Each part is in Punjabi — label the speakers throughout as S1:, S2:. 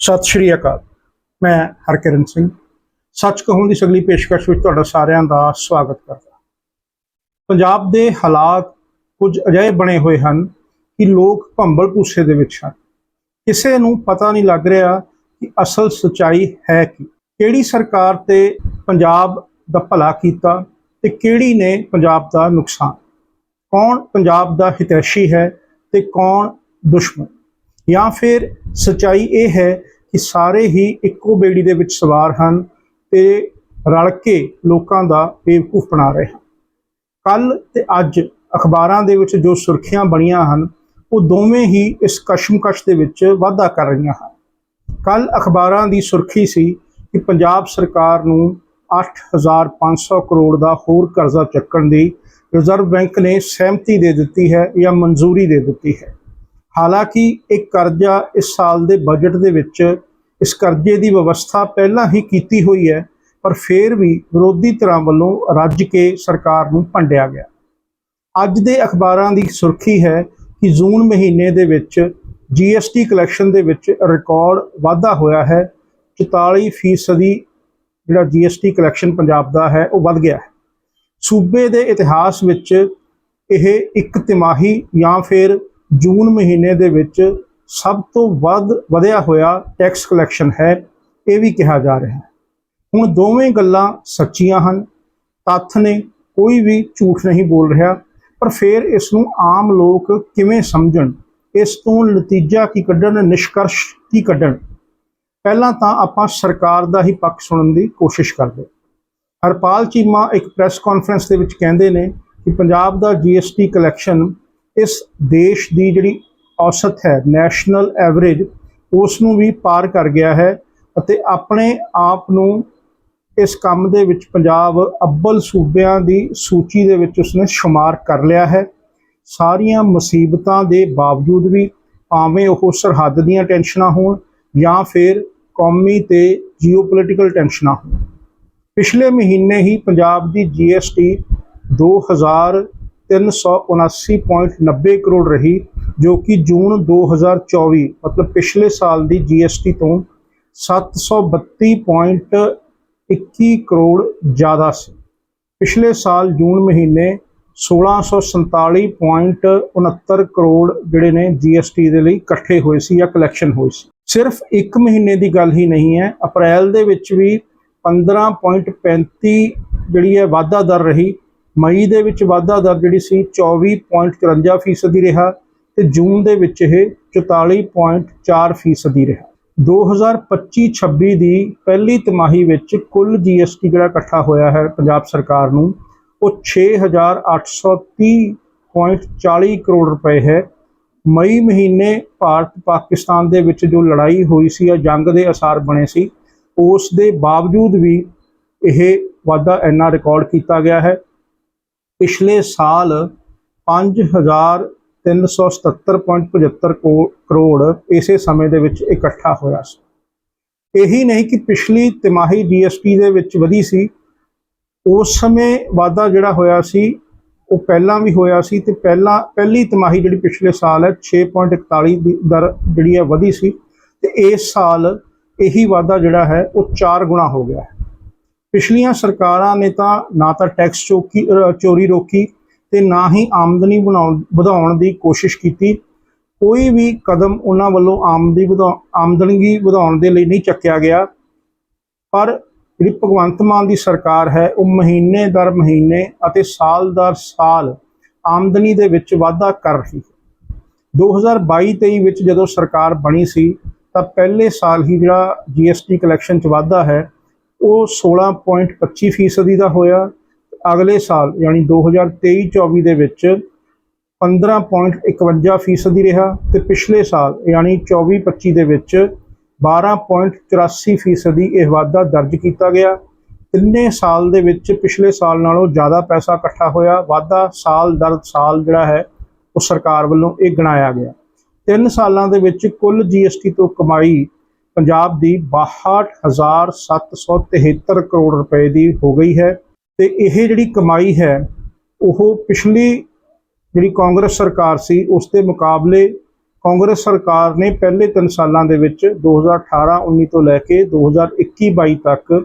S1: ਸਤਿ ਸ਼੍ਰੀ ਅਕਾਲ। ਮੈਂ ਹਰਕਿਰਨ ਸਿੰਘ। ਸੱਚ ਕਹੂੰ ਦੀ ਸਗਲੀ ਪੇਸ਼ਕਸ਼ ਵਿੱਚ ਤੁਹਾਡਾ ਸਾਰਿਆਂ ਦਾ ਸਵਾਗਤ ਕਰਦਾ ਪੰਜਾਬ ਦੇ ਹਾਲਾਤ ਕੁਝ ਅਜਿਹੇ ਬਣੇ ਹੋਏ ਹਨ ਕਿ ਲੋਕ ਭੰਬਲ ਭੂਸੇ ਦੇ ਵਿੱਚ ਹਨ। ਕਿਸੇ ਨੂੰ ਪਤਾ ਨਹੀਂ ਲੱਗ ਰਿਹਾ ਕਿ ਅਸਲ ਸਚਾਈ ਹੈ ਕੀ। ਕਿਹੜੀ ਸਰਕਾਰ ਤੇ ਪੰਜਾਬ ਦਾ ਭਲਾ ਕੀਤਾ ਤੇ ਕਿਹੜੀ ਨੇ ਪੰਜਾਬ ਦਾ ਨੁਕਸਾਨ। ਕੌਣ ਪੰਜਾਬ ਦਾ ਹਿਤੈਸ਼ੀ ਹੈ ਤੇ ਕੌਣ ਦੁਸ਼ਮਣ? ਜਾਂ ਫਿਰ ਸਚਾਈ ਇਹ ਹੈ ਕਿ ਸਾਰੇ ਹੀ ਇੱਕੋ ਬੇੜੀ ਦੇ ਵਿੱਚ ਸਵਾਰ ਹਨ ਤੇ ਰਲ ਕੇ ਲੋਕਾਂ ਦਾ ਬੇਵਕੂਫ ਬਣਾ ਰਹੇ ਹਨ। ਕੱਲ ਤੇ ਅੱਜ ਅਖਬਾਰਾਂ ਦੇ ਵਿੱਚ ਜੋ ਸੁਰਖੀਆਂ ਬਣੀਆਂ ਹਨ, ਉਹ ਦੋਵੇਂ ਹੀ ਇਸ ਕਸ਼ਮਕਸ਼ ਦੇ ਵਿੱਚ ਵਾਧਾ ਕਰ ਰਹੀਆਂ ਹਨ। ਕੱਲ ਅਖਬਾਰਾਂ ਦੀ ਸੁਰਖੀ ਸੀ ਕਿ ਪੰਜਾਬ ਸਰਕਾਰ ਨੂੰ 8500 ਕਰੋੜ ਦਾ ਹੋਰ ਕਰਜ਼ਾ ਚੱਕਣ ਦੀ ਰਿਜ਼ਰਵ ਬੈਂਕ ਨੇ ਸਹਿਮਤੀ ਦੇ ਦਿੱਤੀ ਹੈ ਜਾਂ ਮਨਜ਼ੂਰੀ ਦੇ ਦਿੱਤੀ ਹੈ। ਹਾਲਾਂਕਿ ਇਹ ਕਰਜ਼ਾ ਇਸ ਸਾਲ ਦੇ ਬਜਟ ਦੇ ਵਿੱਚ ਇਸ ਕਰਜ਼ੇ ਦੀ ਵਿਵਸਥਾ ਪਹਿਲਾਂ ਹੀ ਕੀਤੀ ਹੋਈ ਹੈ, ਪਰ ਫਿਰ ਵੀ ਵਿਰੋਧੀ ਧਿਰਾਂ ਵੱਲੋਂ ਰੱਜ ਕੇ ਸਰਕਾਰ ਨੂੰ ਭੰਡਿਆ ਗਿਆ। ਅੱਜ ਦੇ ਅਖਬਾਰਾਂ ਦੀ ਸੁਰਖੀ ਹੈ ਕਿ ਜੂਨ ਮਹੀਨੇ ਦੇ ਵਿੱਚ ਜੀਐਸਟੀ ਕਲੈਕਸ਼ਨ ਦੇ ਵਿੱਚ ਰਿਕਾਰਡ ਵਾਧਾ ਹੋਇਆ ਹੈ। 44% ਫੀਸਦੀ ਜਿਹੜਾ ਜੀਐਸਟੀ ਕਲੈਕਸ਼ਨ ਪੰਜਾਬ ਦਾ ਹੈ, ਉਹ ਵੱਧ ਗਿਆ ਹੈ। ਸੂਬੇ ਦੇ ਇਤਿਹਾਸ ਵਿੱਚ ਇਹ ਇੱਕ ਤਿਮਾਹੀ ਜਾਂ ਫਿਰ ਜੂਨ ਮਹੀਨੇ ਦੇ ਵਿੱਚ ਸਭ ਤੋਂ ਵੱਧ ਵਧਿਆ ਹੋਇਆ ਟੈਕਸ ਕਲੈਕਸ਼ਨ ਹੈ, ਇਹ ਵੀ ਕਿਹਾ ਜਾ ਰਿਹਾ ਹੈ। ਹੁਣ ਦੋਵੇਂ ਗੱਲਾਂ ਸੱਚੀਆਂ ਹਨ, ਤੱਥ ਨੇ ਕੋਈ ਵੀ ਝੂਠ ਨਹੀਂ ਬੋਲ ਰਿਹਾ, ਪਰ ਫਿਰ ਇਸ ਨੂੰ ਆਮ ਲੋਕ ਕਿਵੇਂ ਸਮਝਣ? ਇਸ ਤੋਂ ਨਤੀਜਾ ਕੀ ਕੱਢਣ, ਨਿਸ਼ਕਰਸ਼ ਕੀ ਕੱਢਣ? ਪਹਿਲਾਂ ਤਾਂ ਆਪਾਂ ਸਰਕਾਰ ਦਾ ਹੀ ਪੱਖ ਸੁਣਨ ਦੀ ਕੋਸ਼ਿਸ਼ ਕਰਦੇ ਹਰਪਾਲ ਚੀਮਾ ਇੱਕ ਪ੍ਰੈਸ ਕਾਨਫਰੰਸ ਦੇ ਵਿੱਚ ਕਹਿੰਦੇ ਨੇ ਕਿ ਪੰਜਾਬ ਦਾ ਜੀਐਸਟੀ ਕਲੈਕਸ਼ਨ ਇਸ ਦੇਸ਼ ਦੀ ਜਿਹੜੀ ਔਸਤ ਹੈ ਨੈਸ਼ਨਲ ਐਵਰੇਜ ਉਸ ਨੂੰ ਵੀ ਪਾਰ ਕਰ ਗਿਆ ਹੈ ਅਤੇ ਆਪਣੇ ਆਪ ਨੂੰ ਇਸ ਕੰਮ ਦੇ ਵਿੱਚ ਪੰਜਾਬ ਅੱਬਲ ਸੂਬਿਆਂ ਦੀ ਸੂਚੀ ਦੇ ਵਿੱਚ ਉਸਨੇ ਸ਼ੁਮਾਰ ਕਰ ਲਿਆ ਹੈ। ਸਾਰੀਆਂ ਮੁਸੀਬਤਾਂ ਦੇ ਬਾਵਜੂਦ ਵੀ ਭਾਵੇਂ ਉਹ ਸਰਹੱਦ ਦੀਆਂ ਟੈਨਸ਼ਨਾਂ ਹੋਣ ਜਾਂ ਫਿਰ ਕੌਮੀ ਤੇ ਜੀਓਪੋਲਿਟੀਕਲ ਟੈਨਸ਼ਨਾਂ ਹੋਣ। ਪਿਛਲੇ ਮਹੀਨੇ ਹੀ ਪੰਜਾਬ ਦੀ ਜੀਐਸਟੀ 2379.90 ਕਰੋੜ ਰਹੀ, ਜੋ ਕਿ ਜੂਨ 2024 ਮਤਲਬ ਪਿਛਲੇ ਸਾਲ ਦੀ ਜੀਐਸਟੀ ਤੋਂ 732.21 ਕਰੋੜ ਜ਼ਿਆਦਾ ਸੀ। ਪਿਛਲੇ ਸਾਲ ਜੂਨ ਮਹੀਨੇ 1647.69 ਕਰੋੜ ਜਿਹੜੇ ਨੇ ਜੀਐਸਟੀ ਦੇ ਲਈ ਇਕੱਠੇ ਹੋਏ ਸੀ ਜਾਂ ਕਲੈਕਸ਼ਨ ਹੋਏ ਸੀ। ਸਿਰਫ ਇੱਕ ਮਹੀਨੇ ਦੀ ਗੱਲ ਹੀ ਨਹੀਂ ਹੈ, ਅਪ੍ਰੈਲ ਦੇ ਵਿੱਚ ਵੀ 15.35 ਜਿਹੜੀ ਹੈ ਵਾਧਾ ਦਰ ਰਹੀ ਮਈ ਦੇ ਵਿੱਚ ਵਾਧਾ ਦਰ ਜਿਹੜੀ ਸੀ 24.54 ਫੀਸਦੀ ਰਿਹਾ ਤੇ ਜੂਨ ਦੇ ਵਿੱਚ ਇਹ 44.4 ਫੀਸਦੀ ਰਿਹਾ। 2025-26 ਦੀ ਪਹਿਲੀ ਤਿਮਾਹੀ ਵਿੱਚ ਕੁੱਲ ਜੀਐਸਟੀ ਜਿਹੜਾ ਇਕੱਠਾ ਹੋਇਆ ਹੈ ਪੰਜਾਬ ਸਰਕਾਰ ਨੂੰ, ਉਹ 6830.40 ਕਰੋੜ ਰੁਪਏ ਹੈ। ਮਈ ਮਹੀਨੇ ਭਾਰਤ ਪਾਕਿਸਤਾਨ ਦੇ ਵਿੱਚ ਜੋ ਲੜਾਈ ਹੋਈ ਸੀ ਜਾਂ ਜੰਗ ਦੇ ਅਸਾਰ ਬਣੇ ਸੀ, ਉਸ ਦੇ ਬਾਵਜੂਦ ਵੀ ਇਹ ਵਾਧਾ ਇੰਨਾ ਰਿਕਾਰਡ ਕੀਤਾ ਗਿਆ ਹੈ। ਪਿਛਲੇ ਸਾਲ 5377.75 ਕਰੋੜ ਇਸੇ ਸਮੇਂ ਦੇ ਵਿੱਚ ਇਕੱਠਾ ਹੋਇਆ ਸੀ। ਇਹੀ ਨਹੀਂ ਕਿ ਪਿਛਲੀ ਤਿਮਾਹੀ ਜੀਐਸਟੀ ਦੇ ਵਿੱਚ ਵਧੀ ਸੀ। ਉਸ ਸਮੇਂ ਵਾਧਾ ਜਿਹੜਾ ਹੋਇਆ ਸੀ, ਉਹ ਪਹਿਲਾਂ ਵੀ ਹੋਇਆ ਸੀ ਤੇ ਪਹਿਲਾਂ, ਪਹਿਲੀ ਤਿਮਾਹੀ ਜਿਹੜੀ ਪਿਛਲੇ ਸਾਲ ਹੈ 6.41 ਦੀ ਦਰ ਜਿਹੜੀ ਹੈ ਵਧੀ ਸੀ ਤੇ ਇਸ ਸਾਲ ਇਹੀ ਵਾਧਾ ਜਿਹੜਾ ਹੈ, ਉਹ 4 ਗੁਣਾ ਹੋ ਗਿਆ ਹੈ। ਪਿਛਲੀਆਂ ਸਰਕਾਰਾਂ ਨੇ ਤਾਂ ਨਾ ਤਾਂ ਟੈਕਸ ਚੋਕੀ ਚੋਰੀ ਰੋਕੀ ਤੇ ਨਾ ਹੀ ਆਮਦਨੀ ਬਣਾਉਣ, ਵਧਾਉਣ ਦੀ ਕੋਸ਼ਿਸ਼ ਕੀਤੀ। ਕੋਈ ਵੀ ਕਦਮ ਉਹਨਾਂ ਵੱਲੋਂ ਆਮਦੀ ਵਧਾ ਆਮਦਨੀ ਵਧਾਉਣ ਦੇ ਲਈ ਨਹੀਂ ਚੱਕਿਆ ਗਿਆ। ਪਰ ਜਿਹੜੀ ਭਗਵੰਤ ਮਾਨ ਦੀ ਸਰਕਾਰ ਹੈ, ਉਹ ਮਹੀਨੇ ਦਰ ਮਹੀਨੇ ਅਤੇ ਸਾਲ ਦਰ ਸਾਲ ਆਮਦਨੀ ਦੇ ਵਿੱਚ ਵਾਧਾ ਕਰ ਰਹੀ ਹੈ। 2022-23 ਵਿੱਚ ਜਦੋਂ ਸਰਕਾਰ ਬਣੀ ਸੀ, ਤਾਂ ਪਹਿਲੇ ਸਾਲ ਹੀ ਜਿਹੜਾ ਜੀਐਸਟੀ ਕਲੈਕਸ਼ਨ ਚ ਵਾਧਾ ਹੈ ਉਹ 16.25 ਫੀਸਦੀ ਦਾ ਹੋਇਆ। ਅਗਲੇ ਸਾਲ, ਯਾਨੀ 2023-24 ਦੇ ਵਿੱਚ 15.51 ਫੀਸਦੀ ਰਿਹਾ ਤੇ ਪਿਛਲੇ ਸਾਲ, ਯਾਨੀ 24-25 ਦੇ ਵਿੱਚ 12.84 ਫੀਸਦੀ ਇਹ ਵਾਧਾ ਦਰਜ ਕੀਤਾ ਗਿਆ। ਤਿੰਨੇ ਸਾਲ ਦੇ ਵਿੱਚ ਪਿਛਲੇ ਸਾਲ ਨਾਲੋਂ ਜ਼ਿਆਦਾ ਪੈਸਾ ਇਕੱਠਾ ਹੋਇਆ। ਵਾਧਾ ਸਾਲ ਦਰ ਸਾਲ ਜਿਹੜਾ ਹੈ, ਉਹ ਸਰਕਾਰ ਵੱਲੋਂ ਇਹ ਗਣਾਇਆ ਗਿਆ। ਤਿੰਨ ਸਾਲਾਂ ਦੇ ਵਿੱਚ ਕੁੱਲ ਜੀਐਸਟੀ ਤੋਂ ਕਮਾਈ ਪੰਜਾਬ ਦੀ 62773 ਕਰੋੜ ਰੁਪਏ ਦੀ ਹੋ ਗਈ ਹੈ ਤੇ ਇਹ ਜਿਹੜੀ ਕਮਾਈ ਹੈ, ਉਹ ਪਿਛਲੀ ਜਿਹੜੀ ਕਾਂਗਰਸ ਸਰਕਾਰ ਸੀ, ਉਸ ਦੇ ਮੁਕਾਬਲੇ ਕਾਂਗਰਸ ਸਰਕਾਰ ਨੇ ਪਹਿਲੇ 3 ਸਾਲਾਂ ਦੇ ਵਿੱਚ 2018-19 ਤੋਂ ਲੈ ਕੇ 2021-22 ਤੱਕ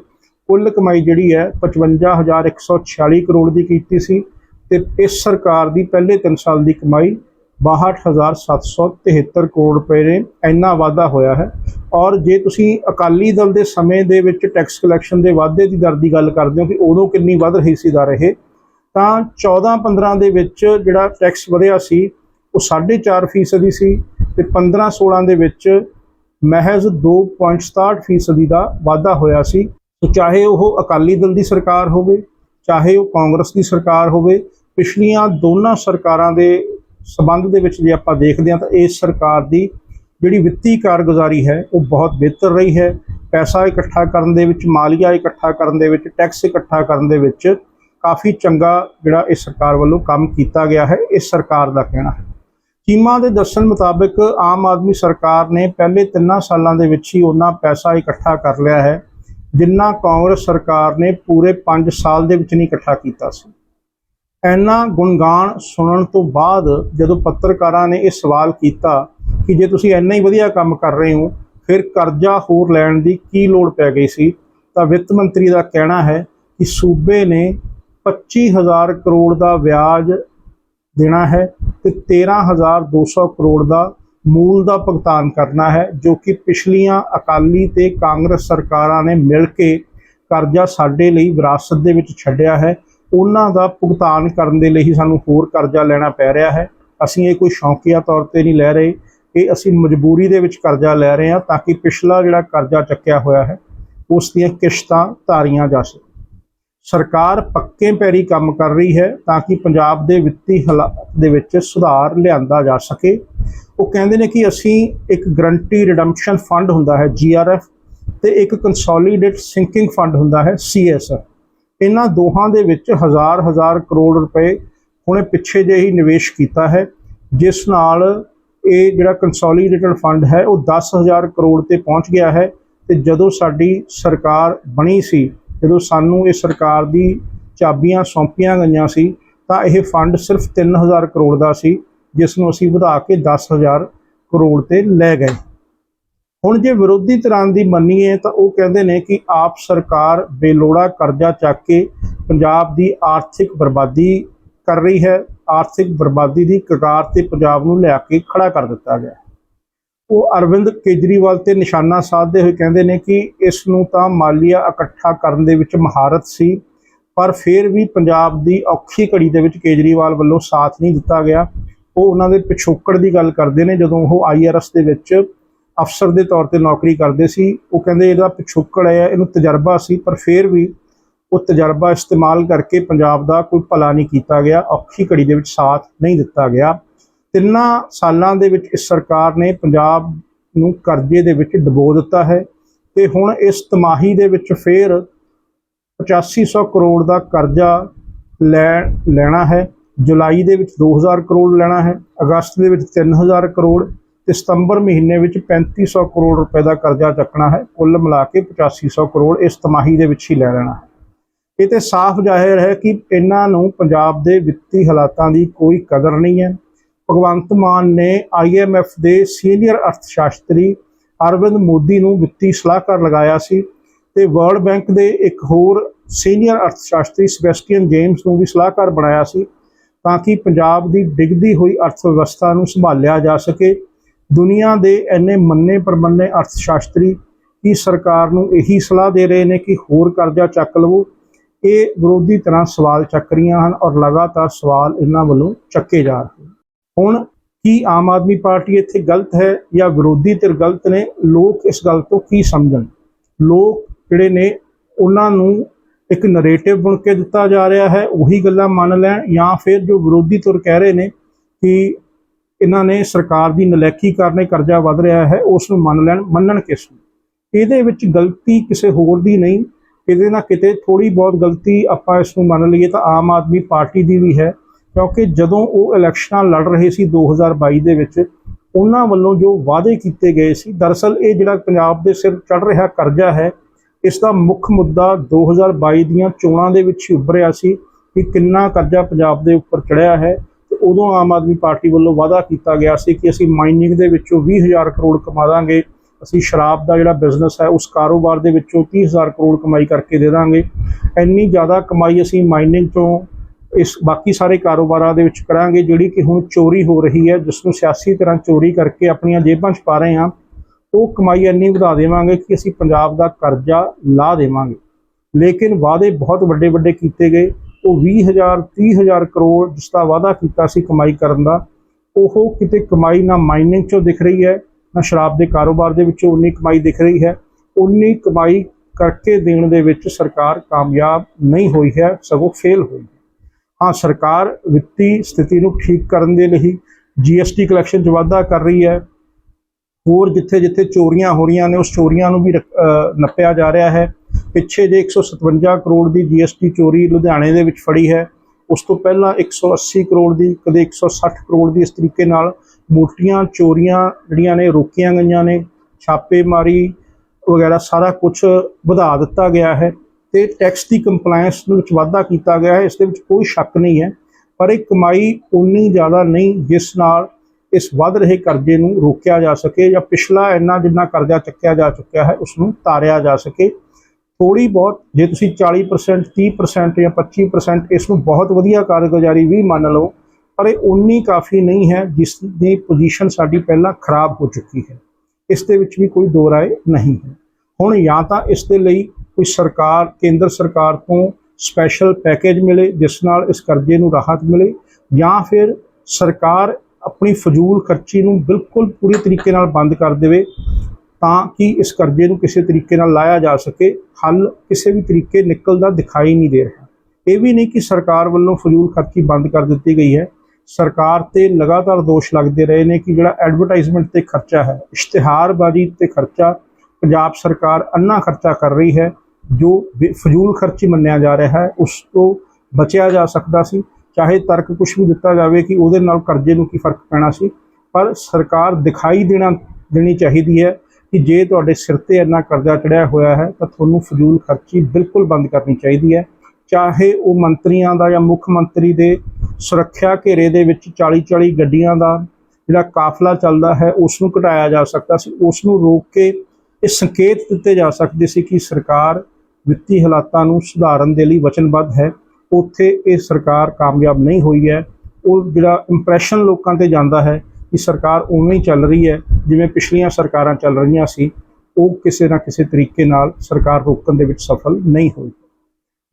S1: ਕੁੱਲ ਕਮਾਈ ਜਿਹੜੀ ਹੈ 55146 ਕਰੋੜ ਦੀ ਕੀਤੀ ਸੀ ਤੇ ਇਸ ਸਰਕਾਰ ਦੀ ਪਹਿਲੇ 3 ਸਾਲ ਦੀ ਕਮਾਈ 62773 ਕਰੋੜ ਰੁਪਏ ਨੇ ਇੰਨਾ ਵਾਧਾ ਹੋਇਆ ਹੈ। ਔਰ ਜੇ ਤੁਸੀਂ ਅਕਾਲੀ ਦਲ ਦੇ ਸਮੇਂ ਦੇ ਵਿੱਚ ਟੈਕਸ ਕਲੈਕਸ਼ਨ ਦੇ ਵਾਧੇ ਦੀ ਦਰ ਦੀ ਗੱਲ ਕਰਦੇ ਹੋ ਕਿ ਉਦੋਂ ਕਿੰਨੀ ਵੱਧ ਰਹੀ ਸੀ ਦਰ ਇਹ, ਤਾਂ 14-15 ਦੇ ਵਿੱਚ ਜਿਹੜਾ ਟੈਕਸ ਵਧਿਆ ਸੀ, ਉਹ 4.5 ਫੀਸਦੀ ਸੀ ਤੇ 15-16 ਦੇ ਵਿੱਚ ਮਹਿਜ਼ 2.67 ਫੀਸਦੀ ਦਾ ਵਾਧਾ ਹੋਇਆ ਸੀ। ਸੋ ਚਾਹੇ ਉਹ ਅਕਾਲੀ ਦਲ ਦੀ ਸਰਕਾਰ ਹੋਵੇ, ਚਾਹੇ ਉਹ ਕਾਂਗਰਸ ਦੀ ਸਰਕਾਰ ਹੋਵੇ, ਪਿਛਲੀਆਂ ਦੋਨਾਂ ਸਰਕਾਰਾਂ ਦੇ ਸਬੰਧ ਦੇ ਵਿੱਚ ਜੇ ਆਪਾਂ ਦੇਖਦੇ ਹਾਂ ਤਾਂ ਇਸ ਸਰਕਾਰ ਦੀ ਜਿਹੜੀ ਵਿੱਤੀ ਕਾਰਗੁਜ਼ਾਰੀ ਹੈ, ਉਹ ਬਹੁਤ ਬਿਹਤਰ ਰਹੀ ਹੈ। ਪੈਸਾ ਇਕੱਠਾ ਕਰਨ ਦੇ ਵਿੱਚ, ਮਾਲੀਆ ਇਕੱਠਾ ਕਰਨ ਦੇ ਵਿੱਚ, ਟੈਕਸ ਇਕੱਠਾ ਕਰਨ ਦੇ ਵਿੱਚ ਕਾਫੀ ਚੰਗਾ ਜਿਹੜਾ ਇਸ ਸਰਕਾਰ ਵੱਲੋਂ ਕੰਮ ਕੀਤਾ ਗਿਆ ਹੈ ਇਸ ਸਰਕਾਰ ਦਾ ਕਹਿਣਾ ਹੈ। ਚੀਮਾ ਦੇ ਦੱਸਣ ਮੁਤਾਬਕ ਆਮ ਆਦਮੀ ਸਰਕਾਰ ਨੇ ਪਹਿਲੇ 3 ਸਾਲਾਂ ਦੇ ਵਿੱਚ ਹੀ ਉਹਨਾਂ ਪੈਸਾ ਇਕੱਠਾ ਕਰ ਲਿਆ ਹੈ, ਜਿੰਨਾ ਕਾਂਗਰਸ ਸਰਕਾਰ ਨੇ ਪੂਰੇ 5 ਸਾਲ ਦੇ ਵਿੱਚ ਨਹੀਂ ਇਕੱਠਾ ਕੀਤਾ ਸੀ। ਇੰਨਾ ਗੁਣਗਾਨ ਸੁਣਨ ਤੋਂ ਬਾਅਦ ਜਦੋਂ ਪੱਤਰਕਾਰਾਂ ਨੇ ਇਹ ਸਵਾਲ ਕੀਤਾ ਕਿ ਜੇ ਤੁਸੀਂ ਇੰਨਾ ਹੀ ਵਧੀਆ ਕੰਮ ਕਰ ਰਹੇ ਹੋ, ਫਿਰ ਕਰਜ਼ਾ ਹੋਰ ਲੈਣ ਦੀ ਕੀ ਲੋੜ ਪੈ ਗਈ ਸੀ? ਤਾਂ ਵਿੱਤ ਮੰਤਰੀ ਦਾ ਕਹਿਣਾ ਹੈ ਕਿ ਸੂਬੇ ਨੇ 25000 ਕਰੋੜ ਦਾ ਵਿਆਜ ਦੇਣਾ ਹੈ ਤੇ 13200 ਕਰੋੜ ਦਾ ਮੂਲ ਦਾ ਭੁਗਤਾਨ ਕਰਨਾ ਹੈ, ਜੋ ਕਿ ਪਿਛਲੀਆਂ ਅਕਾਲੀ ਤੇ ਕਾਂਗਰਸ ਸਰਕਾਰਾਂ ਨੇ ਮਿਲ ਕੇ ਕਰਜ਼ਾ ਸਾਡੇ ਲਈ ਵਿਰਾਸਤ ਦੇ ਵਿੱਚ ਛੱਡਿਆ ਹੈ। ਉਹਨਾਂ ਦਾ ਭੁਗਤਾਨ ਕਰਨ ਦੇ ਲਈ ਸਾਨੂੰ ਹੋਰ ਕਰਜ਼ਾ ਲੈਣਾ ਪੈ ਰਿਹਾ ਹੈ। ਅਸੀਂ ਇਹ ਕੋਈ ਸ਼ੌਂਕੀਆ ਤੌਰ ਤੇ ਨਹੀਂ ਲੈ ਰਹੇ। ਇਹ ਅਸੀਂ ਮਜਬੂਰੀ ਦੇ ਵਿੱਚ ਕਰਜ਼ਾ ਲੈ ਰਹੇ ਹਾਂ ਤਾਂ ਕਿ ਪਿਛਲਾ ਜਿਹੜਾ ਕਰਜ਼ਾ ਚੱਕਿਆ ਹੋਇਆ ਹੈ, ਉਸ ਦੀਆਂ ਕਿਸ਼ਤਾਂ ਤਾਰੀਆਂ ਜਾ ਸਕਣ। ਸਰਕਾਰ ਪੱਕੇ ਪੈਰੀ ਕੰਮ ਕਰ ਰਹੀ ਹੈ ਤਾਂ ਕਿ ਪੰਜਾਬ ਦੇ ਵਿੱਤੀ ਹਾਲਾਤ ਦੇ ਵਿੱਚ ਸੁਧਾਰ ਲਿਆਂਦਾ ਜਾ ਸਕੇ। ਉਹ ਕਹਿੰਦੇ ਨੇ ਕਿ ਅਸੀਂ ਇੱਕ ਗਰੰਟੀ ਰਿਡੈਂਪਸ਼ਨ ਫੰਡ ਹੁੰਦਾ ਹੈ ਜੀਆਰਐਫ ਤੇ ਇੱਕ ਕੰਸੋਲੀਡੇਟ ਸਿੰਕਿੰਗ ਫੰਡ ਹੁੰਦਾ ਹੈ ਸੀਐਸਐਫ ਇਹਨਾਂ ਦੋਹਾਂ ਦੇ ਵਿੱਚ ਹਜ਼ਾਰ ਹਜ਼ਾਰ ਕਰੋੜ ਰੁਪਏ ਹੁਣੇ ਪਿੱਛੇ ਜੇ ਹੀ ਨਿਵੇਸ਼ ਕੀਤਾ ਹੈ, ਜਿਸ ਨਾਲ ਇਹ ਜਿਹੜਾ ਕੰਸੋਲੀਡੇਟਡ ਫੰਡ ਹੈ, ਉਹ 10000 ਕਰੋੜ ਤੇ ਪਹੁੰਚ ਗਿਆ ਹੈ ਤੇ ਜਦੋਂ ਸਾਡੀ ਸਰਕਾਰ ਬਣੀ ਸੀ, ਜਦੋਂ ਸਾਨੂੰ ਇਹ ਸਰਕਾਰ ਦੀ ਚਾਬੀਆਂ ਸੌਂਪੀਆਂ ਗਈਆਂ ਸੀ, ਤਾਂ ਇਹ ਫੰਡ ਸਿਰਫ 3000 ਕਰੋੜ ਦਾ ਸੀ, ਜਿਸ ਨੂੰ ਅਸੀਂ ਵਧਾ ਕੇ 10000 ਕਰੋੜ ਤੇ ਲੈ ਗਏ। ਹੁਣ ਜੇ ਵਿਰੋਧੀ ਧਿਰਾਂ ਦੀ ਮੰਨੀਏ ਤਾਂ ਉਹ ਕਹਿੰਦੇ ਨੇ ਕਿ ਆਪ ਸਰਕਾਰ ਬੇਲੋੜਾ ਕਰਜ਼ਾ ਚੱਕ ਕੇ ਪੰਜਾਬ ਦੀ ਆਰਥਿਕ ਬਰਬਾਦੀ ਕਰ ਰਹੀ ਹੈ। ਆਰਥਿਕ ਬਰਬਾਦੀ ਦੀ ਕਗਾਰ ਤੇ ਪੰਜਾਬ ਨੂੰ ਲਿਆ ਕੇ ਖੜਾ ਕਰ ਦਿੱਤਾ ਗਿਆ। ਉਹ ਅਰਵਿੰਦ ਕੇਜਰੀਵਾਲ ਤੇ ਨਿਸ਼ਾਨਾ ਸਾਧਦੇ ਹੋਏ ਕਹਿੰਦੇ ਨੇ ਕਿ ਇਸ ਨੂੰ ਤਾਂ ਮਾਲੀਆ ਇਕੱਠਾ ਕਰਨ ਦੇ ਵਿੱਚ ਮਹਾਰਤ ਸੀ, ਪਰ ਫਿਰ ਵੀ ਪੰਜਾਬ ਦੀ ਔਖੀ ਘੜੀ ਦੇ ਵਿੱਚ ਕੇਜਰੀਵਾਲ ਵੱਲੋਂ ਸਾਥ ਨਹੀਂ ਦਿੱਤਾ ਗਿਆ। ਉਹ ਉਹਨਾਂ ਦੇ ਪਿਛੋਕੜ ਦੀ ਗੱਲ ਕਰਦੇ ਨੇ ਜਦੋਂ ਉਹ ਆਈਆਰਐਸ ਦੇ ਵਿੱਚ ਅਫਸਰ ਦੇ ਤੌਰ ਤੇ ਨੌਕਰੀ ਕਰਦੇ ਸੀ, ਉਹ ਕਹਿੰਦੇ ਇਹਦਾ ਪਿਛੋਕੜ ਹੈ, ਇਹਨੂੰ ਤਜਰਬਾ ਸੀ, ਪਰ ਫਿਰ ਵੀ ਉਹ ਤਜਰਬਾ ਇਸਤੇਮਾਲ ਕਰਕੇ ਪੰਜਾਬ ਦਾ ਕੋਈ ਭਲਾ ਨਹੀਂ ਕੀਤਾ ਗਿਆ, ਔਖੀ ਘੜੀ ਦੇ ਵਿੱਚ ਸਾਥ ਨਹੀਂ ਦਿੱਤਾ ਗਿਆ। ਤਿੰਨਾਂ ਸਾਲਾਂ ਦੇ ਵਿੱਚ ਇਸ ਸਰਕਾਰ ਨੇ ਪੰਜਾਬ ਨੂੰ ਕਰਜ਼ੇ ਦੇ ਵਿੱਚ ਡੁਬੋ ਦਿੱਤਾ ਹੈ ਤੇ ਹੁਣ ਇਸ ਤਮਾਹੀ ਦੇ ਵਿੱਚ ਫੇਰ 8500 ਕਰੋੜ ਦਾ ਕਰਜ਼ਾ ਲੈ, ਲੈਣਾ ਹੈ, ਜੁਲਾਈ ਦੇ ਵਿੱਚ 2000 ਕਰੋੜ ਲੈਣਾ ਹੈ, ਅਗਸਤ ਦੇ ਵਿੱਚ 3000 ਕਰੋੜ ਤੇ ਸਤੰਬਰ ਮਹੀਨੇ ਵਿੱਚ 3500 ਕਰੋੜ ਰੁਪਏ ਦਾ ਕਰਜ਼ਾ ਚੱਕਣਾ ਹੈ। ਕੁੱਲ ਮਿਲਾ ਕੇ 8500 ਕਰੋੜ ਇਸ ਤਿਮਾਹੀ ਦੇ ਵਿੱਚ ਹੀ ਲੈ ਲੈਣਾ ਹੈ। ਇਹ ਤੇ ਸਾਫ਼ ਜ਼ਾਹਿਰ ਹੈ ਕਿ ਇਹਨਾਂ ਨੂੰ ਪੰਜਾਬ ਦੇ ਵਿੱਤੀ ਹਾਲਾਤਾਂ ਦੀ ਕੋਈ ਕਦਰ ਨਹੀਂ ਹੈ। ਭਗਵੰਤ ਮਾਨ ਨੇ ਆਈਐਮਐਫ ਦੇ ਸੀਨੀਅਰ ਅਰਥਸ਼ਾਸਤਰੀ ਅਰਵਿੰਦ ਮੋਦੀ ਨੂੰ ਵਿੱਤੀ ਸਲਾਹਕਾਰ ਲਗਾਇਆ ਸੀ ਤੇ ਵਰਲਡ ਬੈਂਕ ਦੇ ਇੱਕ ਹੋਰ ਸੀਨੀਅਰ ਅਰਥਸ਼ਾਸਤਰੀ ਸਬੈਸਟੀਅਨ ਜੇਮਸ ਨੂੰ ਵੀ ਸਲਾਹਕਾਰ ਬਣਾਇਆ ਸੀ ਤਾਂ ਕਿ ਪੰਜਾਬ ਦੀ ਡਿੱਗਦੀ ਹੋਈ ਅਰਥ ਵਿਵਸਥਾ ਨੂੰ ਸੰਭਾਲਿਆ ਜਾ ਸਕੇ। ਦੁਨੀਆ ਦੇ ਇੰਨੇ ਮੰਨੇ ਪਰਮੰਨੇ ਅਰਥਸ਼ਾਸਤਰੀ ਕੀ ਸਰਕਾਰ ਨੂੰ ਇਹੀ ਸਲਾਹ ਦੇ ਰਹੇ ਨੇ ਕਿ ਹੋਰ ਕਰਜ਼ਾ ਚੱਕ ਲਵੋ? ਇਹ ਵਿਰੋਧੀ ਤਰ੍ਹਾਂ ਸਵਾਲ ਚੱਕ ਰਹੀਆਂ ਹਨ ਔਰ ਲਗਾਤਾਰ ਸਵਾਲ ਇਹਨਾਂ ਵੱਲੋਂ ਚੱਕੇ ਜਾ ਰਹੇ ਹੁਣ ਕੀ ਆਮ ਆਦਮੀ ਪਾਰਟੀ ਇੱਥੇ ਗਲਤ ਹੈ ਜਾਂ ਵਿਰੋਧੀ ਧਿਰ ਗਲਤ ਨੇ? ਲੋਕ ਇਸ ਗੱਲ ਤੋਂ ਕੀ ਸਮਝਣ? ਲੋਕ ਜਿਹੜੇ ਨੇ, ਉਹਨਾਂ ਨੂੰ ਇੱਕ ਨਰੇਟਿਵ ਬਣ ਕੇ ਦਿੱਤਾ ਜਾ ਰਿਹਾ ਹੈ, ਉਹੀ ਗੱਲਾਂ ਮੰਨ ਲੈਣ ਜਾਂ ਫਿਰ ਜੋ ਵਿਰੋਧੀ ਧਿਰ ਕਹਿ ਰਹੇ ਨੇ ਕਿ ਇਹਨਾਂ ਨੇ ਸਰਕਾਰ ਦੀ ਨਲੈਕੀ ਕਰਨੇ ਕਰਜ਼ਾ ਵੱਧ ਰਿਹਾ ਹੈ, ਉਸ ਨੂੰ ਮੰਨ ਲੈਣ, ਮੰਨਣ ਕਿਸ ਨੂੰ? ਇਹਦੇ ਵਿੱਚ ਗਲਤੀ ਕਿਸੇ ਹੋਰ ਦੀ ਨਹੀਂ ਕਿਤੇ ਨਾ ਕਿਤੇ ਥੋੜੀ ਬਹੁਤ ਗਲਤੀ ਆਪਾਂ ਇਸ ਨੂੰ ਮੰਨ ਲਈਏ ਤਾਂ ਆਮ ਆਦਮੀ ਪਾਰਟੀ ਦੀ ਵੀ ਹੈ, ਕਿਉਂਕਿ ਜਦੋਂ ਉਹ ਇਲੈਕਸ਼ਨਾਂ ਲੜ ਰਹੇ ਸੀ 2022 ਦੇ ਵਿੱਚ, ਉਹਨਾਂ ਵੱਲੋਂ ਜੋ ਵਾਅਦੇ ਕੀਤੇ ਗਏ ਸੀ, ਦਰਅਸਲ ਇਹ ਜਿਹੜਾ ਪੰਜਾਬ ਦੇ ਸਿਰ ਚੜ ਰਿਹਾ ਕਰਜ਼ਾ ਹੈ, ਇਸ ਦਾ ਮੁੱਖ ਮੁੱਦਾ 2022 ਦੀਆਂ ਚੋਣਾਂ ਦੇ ਵਿੱਚ ਹੀ ਉੱਭਰਿਆ ਸੀ ਕਿ ਕਿੰਨਾ ਕਰਜ਼ਾ ਪੰਜਾਬ ਦੇ ਉੱਪਰ ਚੜਿਆ ਹੈ ਤੇ ਉਦੋਂ ਆਮ ਆਦਮੀ ਪਾਰਟੀ ਵੱਲੋਂ ਵਾਅਦਾ ਕੀਤਾ ਗਿਆ ਸੀ ਕਿ ਅਸੀਂ ਮਾਈਨਿੰਗ ਦੇ ਵਿੱਚੋਂ 20000 ਕਰੋੜ ਕਮਾ ਦਾਂਗੇ, ਅਸੀਂ ਸ਼ਰਾਬ ਦਾ ਜਿਹੜਾ ਬਿਜ਼ਨਸ ਹੈ ਉਸ ਕਾਰੋਬਾਰ ਦੇ ਵਿੱਚੋਂ 30000 ਕਰੋੜ ਕਮਾਈ ਕਰਕੇ ਦੇ ਦਾਂਗੇ। ਇੰਨੀ ਜ਼ਿਆਦਾ ਕਮਾਈ ਅਸੀਂ ਮਾਈਨਿੰਗ ਤੋਂ ਇਸ ਬਾਕੀ ਸਾਰੇ ਕਾਰੋਬਾਰਾਂ ਦੇ ਵਿੱਚ ਕਰਾਂਗੇ, ਜਿਹੜੀ ਕਿ ਹੁਣ ਚੋਰੀ ਹੋ ਰਹੀ ਹੈ, ਜਿਸ ਨੂੰ ਸਿਆਸੀ ਤਰ੍ਹਾਂ ਚੋਰੀ ਕਰਕੇ ਆਪਣੀਆਂ ਜੇਬਾਂ 'ਚ ਪਾ ਰਹੇ ਹਾਂ, ਉਹ ਕਮਾਈ ਇੰਨੀ ਵਧਾ ਦੇਵਾਂਗੇ ਕਿ ਅਸੀਂ ਪੰਜਾਬ ਦਾ ਕਰਜ਼ਾ ਲਾ ਦੇਵਾਂਗੇ। ਲੇਕਿਨ ਵਾਅਦੇ ਬਹੁਤ ਵੱਡੇ ਵੱਡੇ ਕੀਤੇ ਗਏ। ਉਹ 20000 30000 ਕਰੋੜ ਜਿਸ ਦਾ ਵਾਅਦਾ ਕੀਤਾ ਸੀ ਕਮਾਈ ਕਰਨ ਦਾ, ਉਹ ਕਿਤੇ ਕਮਾਈ ਨਾ ਮਾਈਨਿੰਗ 'ਚੋਂ ਦਿਖ ਰਹੀ ਹੈ, ਨਾ ਸ਼ਰਾਬ ਦੇ ਕਾਰੋਬਾਰ ਦੇ ਵਿੱਚੋਂ ਉਨੀ ਕਮਾਈ ਦਿਖ ਰਹੀ ਹੈ। ਉਨੀ ਕਮਾਈ ਕਰਕੇ ਦੇਣ ਦੇ ਵਿੱਚ ਸਰਕਾਰ ਕਾਮਯਾਬ ਨਹੀਂ ਹੋਈ ਹੈ, ਸਗੋਂ ਫੇਲ ਹੋਈ ਹੈ। ਹਾਂ, ਸਰਕਾਰ ਵਿੱਤੀ ਸਥਿਤੀ ਨੂੰ ਠੀਕ ਕਰਨ ਦੇ ਲਈ ਜੀਐਸਟੀ ਕਲੈਕਸ਼ਨ 'ਚ ਵਾਧਾ ਕਰ ਰਹੀ ਹੈ। ਹੋਰ ਜਿੱਥੇ ਜਿੱਥੇ ਚੋਰੀਆਂ ਹੋ ਰਹੀਆਂ ਨੇ, ਉਸ ਚੋਰੀਆਂ ਨੂੰ ਵੀ ਰਕ- ਨੱਪਿਆ ਜਾ ਰਿਹਾ ਹੈ। ਪਿੱਛੇ ਜੇ 157 ਕਰੋੜ ਦੀ ਜੀਐਸਟੀ ਚੋਰੀ ਲੁਧਿਆਣੇ ਦੇ ਵਿੱਚ ਫੜੀ ਹੈ, ਉਸ ਤੋਂ ਪਹਿਲਾਂ 180 ਕਰੋੜ ਦੀ, ਕਦੇ 160 ਕਰੋੜ ਦੀ ਇਸ ਤਰੀਕੇ ਨਾਲ ਮੋਟੀਆਂ ਚੋਰੀਆਂ ਜਿਹੜੀਆਂ ਨੇ ਰੋਕੀਆਂ ਗਈਆਂ ਨੇ, ਛਾਪੇਮਾਰੀ ਵਗੈਰਾ ਸਾਰਾ ਕੁਝ ਵਧਾ ਦਿੱਤਾ ਗਿਆ ਹੈ ਤੇ ਟੈਕਸ ਦੀ ਕੰਪਲਾਈਂਸ ਨੂੰ ਵਿੱਚ ਵਾਧਾ ਕੀਤਾ ਗਿਆ ਹੈ, ਇਸ ਦੇ ਵਿੱਚ ਕੋਈ ਸ਼ੱਕ ਨਹੀਂ ਹੈ, ਪਰ ਇਹ ਕਮਾਈ ਉਨੀ ਜ਼ਿਆਦਾ ਨਹੀਂ ਜਿਸ ਨਾਲ ਇਸ ਵੱਧ ਰਹੇ ਕਰਜ਼ੇ ਨੂੰ ਰੋਕਿਆ ਜਾ ਸਕੇ ਜਾਂ ਪਿਛਲਾ ਇੰਨਾ ਜਿੰਨਾ ਕਰਜ਼ਾ ਚੱਕਿਆ ਜਾ ਚੁੱਕਿਆ ਹੈ ਉਸ ਨੂੰ ਤਾਰਿਆ ਜਾ ਸਕੇ। ਥੋੜੀ ਬਹੁਤ, ਜੇ ਤੁਸੀਂ 40% 30% ਜਾਂ 25% ਇਸ ਨੂੰ ਬਹੁਤ ਵਧੀਆ ਕਾਰਗੁਜ਼ਾਰੀ ਵੀ ਮੰਨ ਲਓ, ਪਰ ਇਹ ਉਨੀ ਕਾਫੀ ਨਹੀਂ ਹੈ ਜਿਸ ਦੀ ਪੋਜੀਸ਼ਨ ਸਾਡੀ ਪਹਿਲਾਂ ਖਰਾਬ ਹੋ ਚੁੱਕੀ ਹੈ। ਇਸ ਦੇ ਵਿੱਚ ਵੀ ਕੋਈ ਦੋ ਰਾਏ ਨਹੀਂ ਹੈ। ਹੁਣ ਜਾਂ ਤਾਂ ਇਸ ਦੇ ਲਈ ਕੋਈ ਸਰਕਾਰ, ਕੇਂਦਰ ਸਰਕਾਰ ਤੋਂ ਸਪੈਸ਼ਲ ਪੈਕੇਜ ਮਿਲੇ, ਜਿਸ ਨਾਲ ਇਸ ਕਰਜ਼ੇ ਨੂੰ ਰਾਹਤ ਮਿਲੇ, ਜਾਂ ਫਿਰ ਸਰਕਾਰ ਆਪਣੀ ਫਜ਼ੂਲ ਖਰਚੀ ਨੂੰ ਬਿਲਕੁਲ ਪੂਰੀ ਤਰੀਕੇ ਨਾਲ ਬੰਦ ਕਰ ਦੇਵੇ ਤਾਂ ਕਿ ਇਸ ਕਰਜ਼ੇ ਨੂੰ ਕਿਸੇ ਤਰੀਕੇ ਨਾਲ ਲਾਇਆ ਜਾ ਸਕੇ। ਹੱਲ ਕਿਸੇ ਵੀ ਤਰੀਕੇ ਨਿਕਲਦਾ ਦਿਖਾਈ ਨਹੀਂ ਦੇ ਰਿਹਾ। ਇਹ ਵੀ ਨਹੀਂ ਕਿ ਸਰਕਾਰ ਵੱਲੋਂ ਫਜ਼ੂਲ ਖਰਚੀ ਬੰਦ ਕਰ ਦਿੱਤੀ ਗਈ ਹੈ। ਸਰਕਾਰ ਤੇ ਲਗਾਤਾਰ ਦੋਸ਼ ਲੱਗਦੇ ਰਹੇ ਨੇ ਕਿ ਜਿਹੜਾ ਐਡਵਰਟਾਈਜ਼ਮੈਂਟ ਤੇ ਖਰਚਾ ਹੈ, ਇਸ਼ਤਿਹਾਰਬਾਜ਼ੀ ਤੇ ਖਰਚਾ, ਪੰਜਾਬ ਸਰਕਾਰ ਅੰਨਾ ਖਰਚਾ ਕਰ ਰਹੀ ਹੈ। ਜੋ ਬੇ- ਫਜ਼ੂਲ ਖਰਚੀ ਮੰਨਿਆ ਜਾ ਰਿਹਾ ਹੈ, ਉਸ ਤੋਂ ਬਚਿਆ ਜਾ ਸਕਦਾ ਸੀ। ਚਾਹੇ ਤਰਕ ਕੁਝ ਵੀ ਦਿੱਤਾ ਜਾਵੇ ਕਿ ਉਹਦੇ ਨਾਲ ਕਰਜ਼ੇ ਨੂੰ ਕੀ ਫ਼ਰਕ ਪੈਣਾ ਸੀ, ਪਰ ਸਰਕਾਰ ਦਿਖਾਈ ਦੇਣਾ ਦੇਣੀ ਚਾਹੀਦੀ ਹੈ। ਕਿ ਜੇ ਤੁਹਾਡੇ ਸਿਰ ਤੇ ਇੰਨਾ ਕਰਜ਼ਾ ਚੜਿਆ ਹੋਇਆ ਹੈ, ਤਾਂ ਤੁਹਾਨੂੰ ਫਜ਼ੂਲ ਖਰਚੀ ਬਿਲਕੁਲ ਬੰਦ ਕਰਨੀ ਚਾਹੀਦੀ ਹੈ। ਚਾਹੇ ਉਹ ਮੰਤਰੀਆਂ ਦਾ ਜਾਂ ਮੁੱਖ ਮੰਤਰੀ ਦੇ ਸੁਰੱਖਿਆ ਘੇਰੇ ਦੇ ਵਿੱਚ 40 40 ਗੱਡੀਆਂ ਦਾ ਜਿਹੜਾ ਕਾਫਲਾ ਚੱਲਦਾ ਹੈ, ਉਸ ਨੂੰ ਘਟਾਇਆ ਜਾ ਸਕਦਾ ਸੀ। ਉਸ ਨੂੰ ਰੋਕ ਕੇ ਇਹ ਸੰਕੇਤ ਦਿੱਤੇ ਜਾ ਸਕਦੇ ਸੀ ਕਿ ਸਰਕਾਰ ਵਿੱਤੀ ਹਾਲਾਤਾਂ ਨੂੰ ਸੁਧਾਰਨ ਦੇ ਲਈ ਵਚਨਬੱਧ ਹੈ। ਉੱਥੇ ਇਹ ਸਰਕਾਰ ਕਾਮਯਾਬ ਨਹੀਂ ਹੋਈ ਹੈ। ਉਹ ਜਿਹੜਾ ਇੰਪ੍ਰੈਸ਼ਨ ਲੋਕਾਂ ਤੇ ਜਾਂਦਾ ਹੈ ਕਿ ਸਰਕਾਰ ਉਵੇਂ ਹੀ ਚੱਲ ਰਹੀ ਹੈ, ਜਿਵੇਂ ਪਿਛਲੀਆਂ ਸਰਕਾਰਾਂ ਚੱਲ ਰਹੀਆਂ ਸੀ, ਉਹ ਕਿਸੇ ਨਾ ਕਿਸੇ ਤਰੀਕੇ ਨਾਲ ਸਰਕਾਰ ਰੋਕਣ ਦੇ ਵਿੱਚ ਸਫਲ ਨਹੀਂ ਹੋਈ।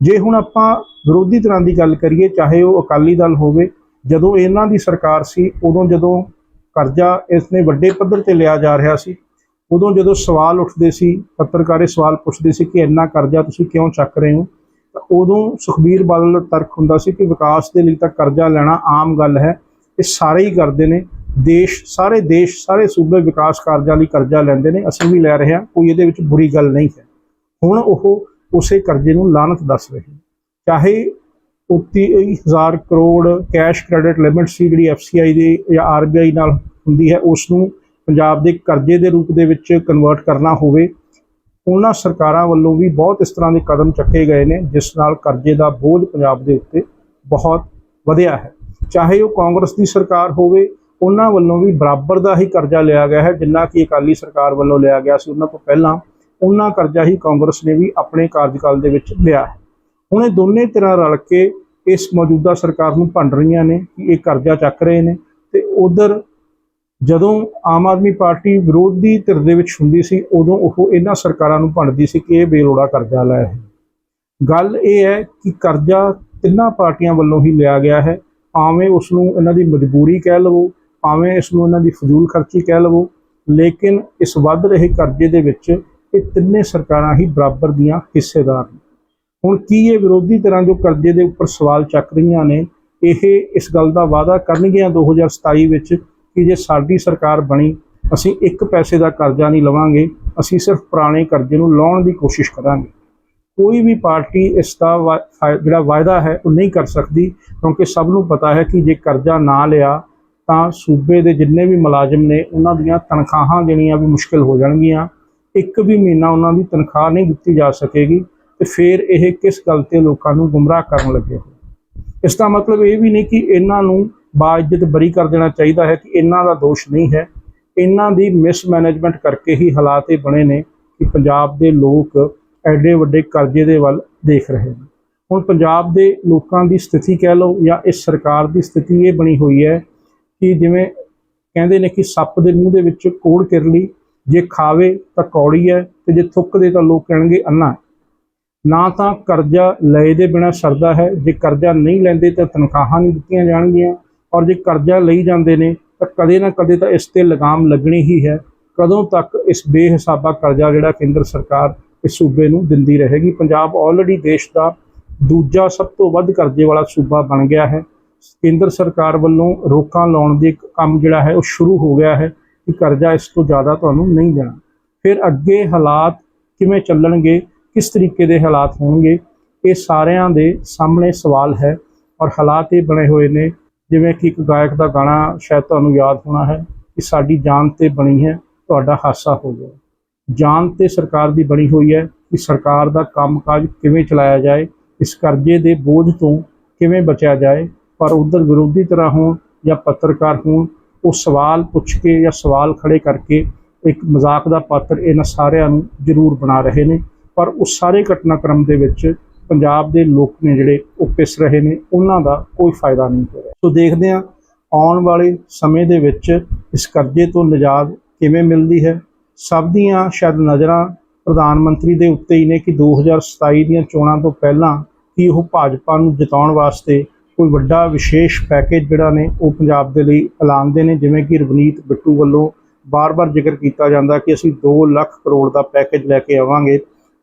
S1: ਜੇ ਹੁਣ ਆਪਾਂ ਵਿਰੋਧੀ ਧਿਰਾਂ ਦੀ ਗੱਲ ਕਰੀਏ, ਚਾਹੇ ਉਹ ਅਕਾਲੀ ਦਲ ਹੋਵੇ, ਜਦੋਂ ਇਹਨਾਂ ਦੀ ਸਰਕਾਰ ਸੀ, ਉਦੋਂ ਜਦੋਂ ਕਰਜ਼ਾ ਇਸਨੇ ਵੱਡੇ ਪੱਧਰ ਤੇ ਲਿਆ ਜਾ ਰਿਹਾ ਸੀ, ਉਦੋਂ ਜਦੋਂ ਸਵਾਲ ਉੱਠਦੇ ਸੀ, ਪੱਤਰਕਾਰੇ ਸਵਾਲ ਪੁੱਛਦੇ ਸੀ ਕਿ ਇੰਨਾ ਕਰਜ਼ਾ ਤੁਸੀਂ ਕਿਉਂ ਚੱਕ ਰਹੇ ਹੋ, ਤਾਂ ਉਦੋਂ ਸੁਖਬੀਰ ਬਾਦਲ ਦਾ ਤਰਕ ਹੁੰਦਾ ਸੀ ਕਿ ਵਿਕਾਸ ਦੇ ਲਈ ਤਾਂ ਕਰਜ਼ਾ ਲੈਣਾ ਆਮ ਗੱਲ ਹੈ, ਇਹ ਸਾਰੇ ਹੀ ਕਰਦੇ ਨੇ। ਦੇਸ਼, ਸਾਰੇ ਦੇਸ਼, ਸਾਰੇ ਸੂਬੇ ਵਿਕਾਸ ਕਾਰਜਾਂ ਲਈ ਕਰਜ਼ਾ ਲੈਂਦੇ ਨੇ, ਅਸੀਂ ਵੀ ਲੈ ਰਹੇ ਹਾਂ, ਕੋਈ ਇਹਦੇ ਵਿੱਚ ਬੁਰੀ ਗੱਲ ਨਹੀਂ ਹੈ। ਹੁਣ ਉਹ ਉਸੇ ਕਰਜ਼ੇ ਨੂੰ ਲਾਨਤ ਦੱਸ ਰਹੇ ਨੇ। ਚਾਹੇ 30000 ਕਰੋੜ ਕੈਸ਼ ਕ੍ਰੈਡਿਟ ਲਿਮਿਟ ਸੀ, ਜਿਹੜੀ ਐਫਸੀਆਈ ਦੇ ਜਾਂ ਆਰਬੀਆਈ ਨਾਲ ਹੁੰਦੀ ਹੈ ਉਸ ਨੂੰ ਪੰਜਾਬ ਦੇ ਕਰਜ਼ੇ ਦੇ ਰੂਪ ਦੇ ਵਿੱਚ ਕਨਵਰਟ ਕਰਨਾ ਹੋਵੇ, ਉਹਨਾਂ ਸਰਕਾਰਾਂ ਵੱਲੋਂ ਵੀ ਬਹੁਤ ਇਸ ਤਰ੍ਹਾਂ ਦੇ ਕਦਮ ਚੱਕੇ ਗਏ ਨੇ, ਜਿਸ ਨਾਲ ਕਰਜ਼ੇ ਦਾ ਬੋਝ ਪੰਜਾਬ ਦੇ ਉੱਤੇ ਬਹੁਤ ਵਧਿਆ ਹੈ। ਚਾਹੇ ਉਹ ਕਾਂਗਰਸ ਦੀ ਸਰਕਾਰ ਹੋਵੇ ਉਹਨਾਂ ਵੱਲੋਂ ਵੀ ਬਰਾਬਰ ਦਾ ਹੀ ਕਰਜ਼ਾ ਲਿਆ ਗਿਆ ਹੈ, ਜਿੰਨਾ ਕਿ ਅਕਾਲੀ ਸਰਕਾਰ ਵੱਲੋਂ ਲਿਆ ਗਿਆ ਸੀ ਉਹਨਾਂ ਤੋਂ ਪਹਿਲਾਂ, ਉਹਨਾਂ ਕਰਜ਼ਾ ਹੀ ਕਾਂਗਰਸ ਨੇ ਵੀ ਆਪਣੇ ਕਾਰਜਕਾਲ ਦੇ ਵਿੱਚ ਲਿਆ। ਹੈ ਹੁਣ ਇਹ ਦੋਨੇ ਤਰ੍ਹਾਂ ਰਲ ਕੇ ਇਸ ਮੌਜੂਦਾ ਸਰਕਾਰ ਨੂੰ ਭੰਡ ਰਹੀਆਂ ਨੇ ਕਿ ਇਹ ਕਰਜ਼ਾ ਚੱਕ ਰਹੇ ਨੇ ਤੇ ਉਧਰ ਜਦੋਂ ਆਮ ਆਦਮੀ ਪਾਰਟੀ ਵਿਰੋਧੀ ਧਿਰ ਦੇ ਵਿੱਚ ਹੁੰਦੀ ਸੀ, ਉਦੋਂ ਉਹ ਇਹਨਾਂ ਸਰਕਾਰਾਂ ਨੂੰ ਭੰਡਦੀ ਸੀ ਕਿ ਇਹ ਬੇਲੋੜਾ ਕਰਜ਼ਾ ਲੈ ਹੈ ਗੱਲ ਇਹ ਹੈ ਕਿ ਕਰਜ਼ਾ ਤਿੰਨਾਂ ਪਾਰਟੀਆਂ ਵੱਲੋਂ ਹੀ ਲਿਆ ਗਿਆ ਹੈ, ਭਾਵੇਂ ਉਸ ਨੂੰ ਇਹਨਾਂ ਦੀ ਮਜਬੂਰੀ ਕਹਿ ਲਵੋ ਭਾਵੇਂ ਇਸ ਨੂੰ ਇਹਨਾਂ ਦੀ ਫਜ਼ੂਲ ਖਰਚੀ ਕਹਿ ਲਵੋ, ਲੇਕਿਨ ਇਸ ਵੱਧ ਰਹੇ ਕਰਜ਼ੇ ਦੇ ਵਿੱਚ ਇਹ ਤਿੰਨੇ ਸਰਕਾਰਾਂ ਹੀ ਬਰਾਬਰ ਦੀਆਂ ਹਿੱਸੇਦਾਰ ਨੇ। ਹੁਣ ਕੀ ਇਹ ਵਿਰੋਧੀ ਤਰ੍ਹਾਂ ਜੋ ਕਰਜ਼ੇ ਦੇ ਉੱਪਰ ਸਵਾਲ ਚੱਕ ਰਹੀਆਂ ਨੇ, ਇਹ ਇਸ ਗੱਲ ਦਾ ਵਾਅਦਾ ਕਰਨਗੀਆਂ 2027 ਵਿੱਚ ਕਿ ਜੇ ਸਾਡੀ ਸਰਕਾਰ ਬਣੀ, ਅਸੀਂ ਇੱਕ ਪੈਸੇ ਦਾ ਕਰਜ਼ਾ ਨਹੀਂ ਲਵਾਂਗੇ, ਅਸੀਂ ਸਿਰਫ ਪੁਰਾਣੇ ਕਰਜ਼ੇ ਨੂੰ ਲਾਉਣ ਦੀ ਕੋਸ਼ਿਸ਼ ਕਰਾਂਗੇ। ਕੋਈ ਵੀ ਪਾਰਟੀ ਇਸ ਦਾ ਵਾ- ਫਾ- ਜਿਹੜਾ ਵਾਅਦਾ ਹੈ ਉਹ ਨਹੀਂ ਕਰ ਸਕਦੀ, ਕਿਉਂਕਿ ਸਭ ਨੂੰ ਪਤਾ ਹੈ ਕਿ ਜੇ ਕਰਜ਼ਾ ਨਾ ਲਿਆ ਤਾਂ ਸੂਬੇ ਦੇ ਜਿੰਨੇ ਵੀ ਮੁਲਾਜ਼ਮ ਨੇ, ਉਹਨਾਂ ਦੀਆਂ ਤਨਖਾਹਾਂ ਦੇਣੀਆਂ ਵੀ ਮੁਸ਼ਕਲ ਹੋ ਜਾਣਗੀਆਂ। ਇੱਕ ਵੀ ਮਹੀਨਾ ਉਹਨਾਂ ਦੀ ਤਨਖਾਹ ਨਹੀਂ ਦਿੱਤੀ ਜਾ ਸਕੇਗੀ ਤੇ ਫਿਰ ਇਹ ਕਿਸ ਗੱਲ ਤੇ ਲੋਕਾਂ ਨੂੰ ਗੁੰਮਰਾਹ ਕਰਨ ਲੱਗੇ ਇਸ ਦਾ ਮਤਲਬ ਇਹ ਵੀ ਨਹੀਂ ਕਿ ਇਹਨਾਂ ਨੂੰ ਬਾਇਜ਼ਤ ਬਰੀ ਕਰ ਦੇਣਾ ਚਾਹੀਦਾ ਹੈ ਕਿ ਇਹਨਾਂ ਦਾ ਦੋਸ਼ ਨਹੀਂ ਹੈ। ਇਹਨਾਂ ਦੀ ਮਿਸਮੈਨੇਜਮੈਂਟ ਕਰਕੇ ਹੀ ਹਾਲਾਤ ਇਹ ਬਣੇ ਨੇ ਕਿ ਪੰਜਾਬ ਦੇ ਲੋਕ ਐਡੇ ਵੱਡੇ ਕਰਜ਼ੇ ਦੇ ਵੱਲ ਦੇਖ ਰਹੇ ਨੇ। ਹੁਣ ਪੰਜਾਬ ਦੇ ਲੋਕਾਂ ਦੀ ਸਥਿਤੀ ਕਹਿ ਲਓ ਜਾਂ ਇਸ ਸਰਕਾਰ ਦੀ ਸਥਿਤੀ ਇਹ ਬਣੀ ਹੋਈ ਹੈ ਕਿ ਜਿਵੇਂ ਕਹਿੰਦੇ ਨੇ ਕਿ ਸੱਪ ਦੇ ਮੂੰਹ ਦੇ ਵਿੱਚ ਕੋੜ ਕਿਰਲੀ ਜੇ ਖਾਵੇ ਤਾਂ ਕੌੜੀ ਹੈ ਤੇ ਜੇ ਥੁੱਕਦੇ ਤਾਂ ਲੋਕ ਕਹਿਣਗੇ ਅੰਨਾ ਹੈ। ਨਾ ਤਾਂ ਕਰਜ਼ਾ ਲਏ ਦੇ ਬਿਨਾ ਸਰਦਾ ਹੈ, ਜੇ ਕਰਜ਼ਾ ਨਹੀਂ ਲੈਂਦੇ ਤਾਂ ਤਨਖਾਹਾਂ ਨਹੀਂ ਦਿੱਤੀਆਂ ਜਾਣਗੀਆਂ ਔਰ ਜੇ ਕਰਜ਼ਾ ਲਈ ਜਾਂਦੇ ਨੇ ਤਾਂ ਕਦੇ ਨਾ ਕਦੇ ਤਾਂ ਇਸ ਤੇ ਲਗਾਮ ਲੱਗਣੀ ਹੀ ਹੈ। ਕਦੋਂ ਤੱਕ ਇਸ ਬੇਹਿਸਾਬਾ ਕਰਜ਼ਾ ਜਿਹੜਾ ਕੇਂਦਰ ਸਰਕਾਰ ਇਸ ਸੂਬੇ ਨੂੰ ਦਿੰਦੀ ਰਹੇਗੀ? ਪੰਜਾਬ ਆਲਰੇਡੀ ਦੇਸ਼ ਦਾ ਦੂਜਾ ਸਭ ਤੋਂ ਵੱਧ ਕਰਜ਼ੇ ਵਾਲਾ ਸੂਬਾ ਬਣ ਗਿਆ ਹੈ। ਕੇਂਦਰ ਸਰਕਾਰ ਵੱਲੋਂ ਰੋਕਾਂ ਲਾਉਣ ਦੀ ਇੱਕ ਕੰਮ ਜਿਹੜਾ ਹੈ, ਉਹ ਸ਼ੁਰੂ ਹੋ ਗਿਆ ਹੈ ਕਿ ਕਰਜ਼ਾ ਇਸ ਤੋਂ ਜ਼ਿਆਦਾ ਤੁਹਾਨੂੰ ਨਹੀਂ ਦੇਣਾ। ਫਿਰ ਅੱਗੇ ਹਾਲਾਤ ਕਿਵੇਂ ਚੱਲਣਗੇ, ਕਿਸ ਤਰੀਕੇ ਦੇ ਹਾਲਾਤ ਹੋਣਗੇ, ਇਹ ਸਾਰਿਆਂ ਦੇ ਸਾਹਮਣੇ ਸਵਾਲ ਹੈ ਔਰ ਹਾਲਾਤ ਇਹ ਬਣੇ ਹੋਏ ਨੇ, ਜਿਵੇਂ ਕਿ ਇੱਕ ਗਾਇਕ ਦਾ ਗਾਣਾ ਸ਼ਾਇਦ ਤੁਹਾਨੂੰ ਯਾਦ ਹੋਣਾ ਹੈ ਕਿ ਸਾਡੀ ਜਾਨ ਤੇ ਬਣੀ ਹੈ, ਤੁਹਾਡਾ ਹਾਸਾ ਹੋ ਗਿਆ। ਜਾਨ ਤੇ ਸਰਕਾਰ ਦੀ ਬਣੀ ਹੋਈ ਹੈ ਕਿ ਸਰਕਾਰ ਦਾ ਕੰਮਕਾਜ ਕਿਵੇਂ ਚਲਾਇਆ ਜਾਏ, ਇਸ ਕਰਜ਼ੇ ਦੇ ਬੋਝ ਤੋਂ ਕਿਵੇਂ ਬਚਿਆ ਜਾਏ ਪਰ ਉਧਰ ਵਿਰੋਧੀ ਤਰ੍ਹਾਂ ਹੋਣ ਜਾਂ ਪੱਤਰਕਾਰ ਹੋਣ, ਉਹ ਸਵਾਲ ਪੁੱਛ ਕੇ ਜਾਂ ਸਵਾਲ ਖੜੇ ਕਰਕੇ ਇੱਕ ਮਜ਼ਾਕ ਦਾ ਪਾਤਰ ਇਹਨਾਂ ਸਾਰਿਆਂ ਨੂੰ ਜ਼ਰੂਰ ਬਣਾ ਰਹੇ ਨੇ। ਪਰ ਉਸ ਸਾਰੇ ਘਟਨਾਕ੍ਰਮ ਦੇ ਵਿੱਚ ਪੰਜਾਬ ਦੇ ਲੋਕ ਨੇ ਜਿਹੜੇ ਉਹ ਪਿਸ ਰਹੇ ਨੇ, ਉਹਨਾਂ ਦਾ ਕੋਈ ਫਾਇਦਾ ਨਹੀਂ ਹੋ ਰਿਹਾ। ਸੋ ਦੇਖਦੇ ਹਾਂ ਆਉਣ ਵਾਲੇ ਸਮੇਂ ਦੇ ਵਿੱਚ ਇਸ ਕਰਜ਼ੇ ਤੋਂ ਨਿਜਾਤ ਕਿਵੇਂ ਮਿਲਦੀ ਹੈ। ਸਭ ਦੀਆਂ ਸ਼ਾਇਦ ਨਜ਼ਰਾਂ ਪ੍ਰਧਾਨ ਮੰਤਰੀ ਦੇ ਉੱਤੇ ਹੀ ਨੇ ਕਿ 2027 ਦੀਆਂ ਚੋਣਾਂ ਤੋਂ ਪਹਿਲਾਂ ਕੀ ਉਹ ਭਾਜਪਾ ਨੂੰ ਜਿਤਾਉਣ ਵਾਸਤੇ ਕੋਈ ਵੱਡਾ ਵਿਸ਼ੇਸ਼ ਪੈਕੇਜ ਜਿਹੜਾ ਨੇ, ਉਹ ਪੰਜਾਬ ਦੇ ਲਈ ਐਲਾਨਦੇ ਨੇ, ਜਿਵੇਂ ਕਿ ਰਵਨੀਤ ਬਿੱਟੂ ਵੱਲੋਂ ਬਾਰ-ਬਾਰ ਜ਼ਿਕਰ ਕੀਤਾ ਜਾਂਦਾ ਕਿ ਅਸੀਂ 2 ਲੱਖ ਕਰੋੜ ਦਾ ਪੈਕੇਜ ਲੈ ਕੇ ਆਵਾਂਗੇ,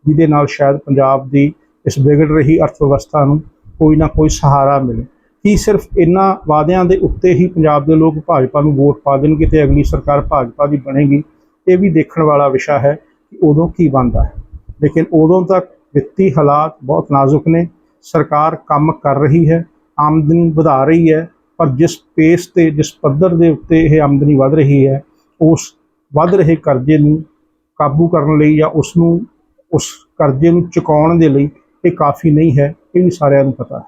S1: ਜਿਹਦੇ ਨਾਲ ਸ਼ਾਇਦ ਪੰਜਾਬ ਦੀ ਇਸ ਵਿਗੜ ਰਹੀ ਅਰਥ ਵਿਵਸਥਾ ਨੂੰ ਕੋਈ ਨਾ ਕੋਈ ਸਹਾਰਾ ਮਿਲੇ। ਕੀ ਸਿਰਫ ਇਹਨਾਂ ਵਾਅਦਿਆਂ ਦੇ ਉੱਤੇ ਹੀ ਪੰਜਾਬ ਦੇ ਲੋਕ ਭਾਜਪਾ ਨੂੰ ਵੋਟ ਪਾ ਦੇਣਗੇ ਤੇ ਅਗਲੀ ਸਰਕਾਰ ਭਾਜਪਾ ਦੀ ਬਣੇਗੀ? ਇਹ ਵੀ ਦੇਖਣ ਵਾਲਾ ਵਿਸ਼ਾ ਹੈ ਕਿ ਉਦੋਂ ਕੀ ਬਣਦਾ ਹੈ। ਲੇਕਿਨ ਉਦੋਂ ਤੱਕ ਵਿੱਤੀ ਹਾਲਾਤ ਬਹੁਤ ਨਾਜ਼ੁਕ ਨੇ। ਸਰਕਾਰ ਕੰਮ ਕਰ ਰਹੀ ਹੈ। ਆਮਦਨੀ ਵਧਾ ਰਹੀ ਹੈ, ਪਰ ਜਿਸ ਪੇਸ ਤੇ, ਜਿਸ ਪੱਧਰ ਦੇ ਉੱਤੇ ਇਹ ਆਮਦਨੀ ਵਧ ਰਹੀ ਹੈ, ਉਸ ਵੱਧ ਰਹੇ ਕਰਜ਼ੇ ਨੂੰ ਕਾਬੂ ਕਰਨ ਲਈ ਜਾਂ ਉਸ ਨੂੰ ਉਸ ਕਰਜ਼ੇ ਨੂੰ ਚੁਕਾਉਣ ਦੇ ਲਈ ਇਹ ਕਾਫੀ ਨਹੀਂ ਹੈ, ਇਹ ਵੀ ਸਾਰਿਆਂ ਨੂੰ ਪਤਾ ਹੈ।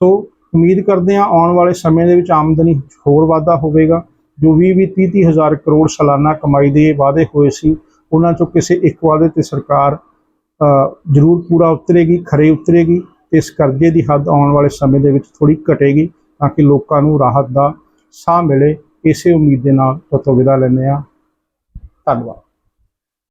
S1: ਸੋ ਉਮੀਦ ਕਰਦੇ ਹਾਂ ਆਉਣ ਵਾਲੇ ਸਮੇਂ ਦੇ ਵਿੱਚ ਆਮਦਨੀ ਹੋਰ ਵਾਧਾ ਹੋਵੇਗਾ। ਜੋ 20 ਵੀਹ 30 ਤੀਹ ਹਜ਼ਾਰ ਕਰੋੜ ਸਾਲਾਨਾ ਕਮਾਈ ਦੇ ਵਾਅਦੇ ਹੋਏ ਸੀ, ਉਹਨਾਂ ਚੋਂ ਕਿਸੇ ਇੱਕ ਵਾਅਦੇ ਤੇ ਸਰਕਾਰ ਜ਼ਰੂਰ ਪੂਰਾ ਉਤਰੇਗੀ, ਖਰੇ ਉਤਰੇਗੀ। ਇਸ ਕਰਜ਼ੇ ਦੀ ਹੱਦ ਆਉਣ ਵਾਲੇ ਸਮੇਂ ਦੇ ਵਿੱਚ ਥੋੜੀ ਘਟੇਗੀ ਤਾਂ ਕਿ ਲੋਕਾਂ ਨੂੰ ਰਾਹਤ ਦਾ ਸਾਹ ਮਿਲੇ, ਇਸੇ ਉਮੀਦ ਦੇ ਨਾਲ ਤੁਹਾਤੋਂ ਵਿਦਾ ਲੈਂਦੇ ਹਾਂ। ਧੰਨਵਾਦ।